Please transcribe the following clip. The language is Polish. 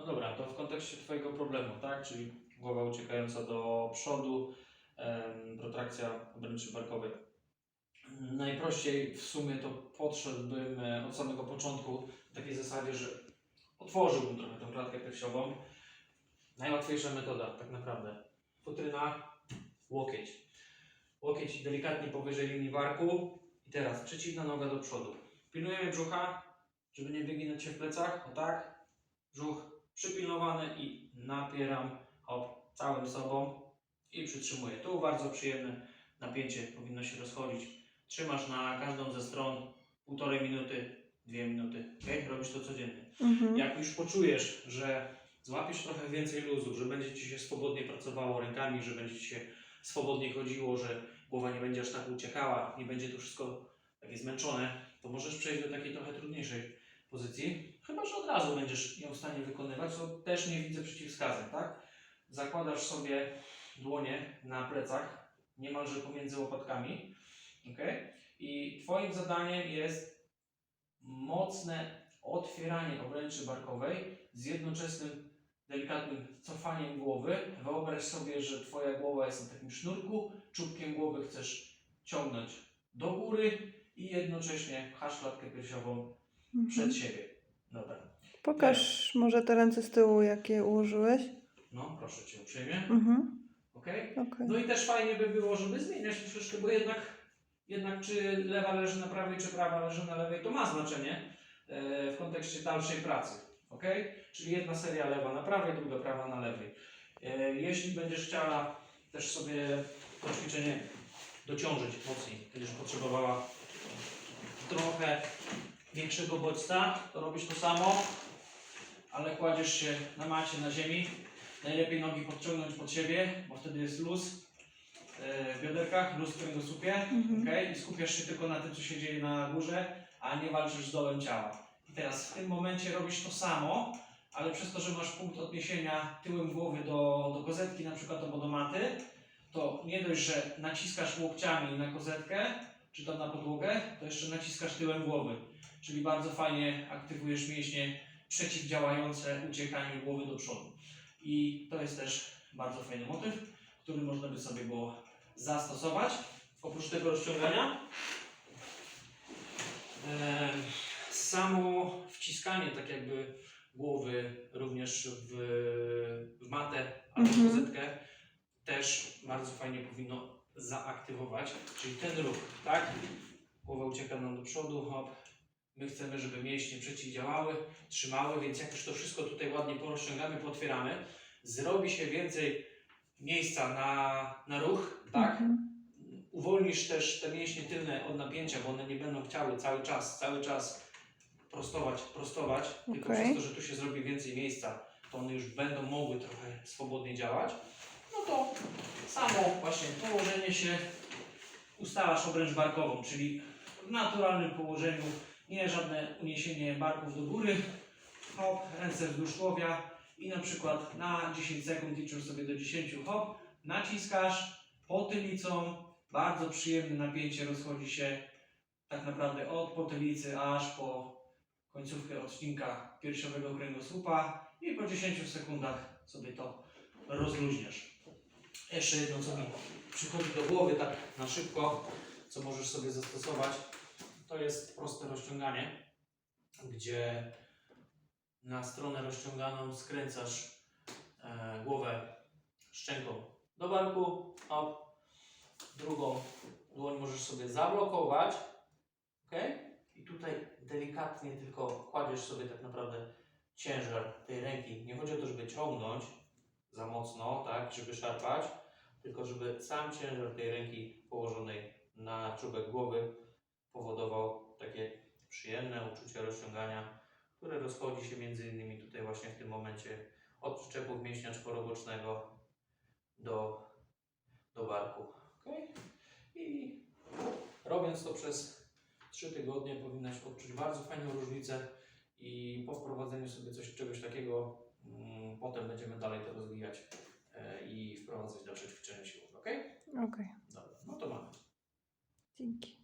No dobra, to w kontekście Twojego problemu, tak? Czyli głowa uciekająca do przodu, protrakcja obręczy barkowej. Najprościej w sumie to podszedłbym e, od samego początku w takiej zasadzie, że otworzyłbym trochę tą klatkę piersiową. Najłatwiejsza metoda, tak naprawdę. Futryna, łokieć. Łokieć delikatnie powyżej linii barku i teraz przeciwna noga do przodu. Pilnujemy brzucha, żeby nie wyginać się w plecach, o tak. Brzuch przypilnowany i napieram, hop, całym sobą i przytrzymuję. Tu bardzo przyjemne napięcie powinno się rozchodzić. Trzymasz na każdą ze stron półtorej minuty, dwie minuty. Okay? Robisz to codziennie. Mhm. Jak już poczujesz, że złapiesz trochę więcej luzu, że będzie Ci się swobodnie pracowało rękami, że będzie Ci się swobodnie chodziło, że głowa nie będzie aż tak uciekała, nie będzie to wszystko takie zmęczone, to możesz przejść do takiej trochę trudniejszej pozycji. Chyba, że od razu będziesz ją w stanie wykonywać, to też nie widzę przeciwwskazań, tak? Zakładasz sobie dłonie na plecach, niemalże pomiędzy łopatkami, ok? I Twoim zadaniem jest mocne otwieranie obręczy barkowej z jednoczesnym, delikatnym cofaniem głowy. Wyobraź sobie, że Twoja głowa jest na takim sznurku, czubkiem głowy chcesz ciągnąć do góry i jednocześnie pchasz klatkę piersiową przed Mhm. siebie. Dobra. Pokaż może te ręce z tyłu, jakie ułożyłeś. No, proszę Cię uprzejmie. Mhm. Ok? Okej. No i też fajnie by było, żeby zmieniać troszeczkę, bo jednak, jednak czy lewa leży na prawej, czy prawa leży na lewej, to ma znaczenie e, w kontekście dalszej pracy. Ok? Czyli jedna seria lewa na prawej, druga prawa na lewej. E, jeśli będziesz chciała też sobie to ćwiczenie dociążyć mocniej, będziesz potrzebowała trochę większego bodźca, to robisz to samo, ale kładziesz się na macie, na ziemi, Najlepiej nogi podciągnąć pod siebie, bo wtedy jest luz e, w bioderkach, luz w kręgosłupie. Mhm. Okay? I skupiasz się tylko na tym, co się dzieje na górze, a nie walczysz z dołem ciała. I teraz w tym momencie robisz to samo, ale przez to, że masz punkt odniesienia tyłem głowy do, do kozetki, na przykład albo do maty, to nie dość, że naciskasz łokciami na kozetkę, czy tam na podłogę, to jeszcze naciskasz tyłem głowy. Czyli bardzo fajnie aktywujesz mięśnie przeciwdziałające uciekaniu głowy do przodu. I to jest też bardzo fajny motyw, który można by sobie było zastosować. Oprócz tego rozciągania, samo wciskanie tak jakby głowy również w matę albo w Mhm. kozetkę też bardzo fajnie powinno zaaktywować, czyli ten ruch, tak? Głowa ucieka nam do przodu, hop. My chcemy, żeby mięśnie przeciwdziałały, trzymały, więc jak już to wszystko tutaj ładnie porozciągamy, potwieramy, zrobi się więcej miejsca na, na ruch, tak? Mhm. Uwolnisz też te mięśnie tylne od napięcia, bo one nie będą chciały cały czas, cały czas prostować, prostować, tylko przez to, że tu się zrobi więcej miejsca, to one już będą mogły trochę swobodnie działać. To samo właśnie położenie się, ustalasz obręcz barkową, czyli w naturalnym położeniu, nie żadne uniesienie barków do góry, hop, ręce wzdłuż tułowia i na przykład na 10 sekund liczysz sobie do 10 hop, naciskasz potylicą, bardzo przyjemne napięcie rozchodzi się tak naprawdę od potylicy aż po końcówkę odcinka piersiowego kręgosłupa i po 10 sekundach sobie to rozluźniasz. Jeszcze jedno, co mi przychodzi do głowy tak na szybko, co możesz sobie zastosować, to jest proste rozciąganie, gdzie na stronę rozciąganą skręcasz e, głowę szczęką do barku, hop, drugą dłoń możesz sobie zablokować, ok? I tutaj delikatnie tylko kładziesz sobie tak naprawdę ciężar tej ręki. Nie chodzi o to, żeby ciągnąć za mocno, tak, żeby szarpać, tylko żeby sam ciężar tej ręki położonej na czubek głowy powodował takie przyjemne uczucie rozciągania, które rozchodzi się między innymi tutaj właśnie w tym momencie od przyczepów mięśnia czworobocznego do, do barku. Okay? I robiąc to przez 3 tygodnie powinnaś odczuć bardzo fajną różnicę i po wprowadzeniu sobie coś, czegoś takiego mm, potem będziemy dalej to rozwijać i wprowadzać dalsze ćwiczenia siłowe. Ok? Okej, Dobra, no to mamy. dzięki.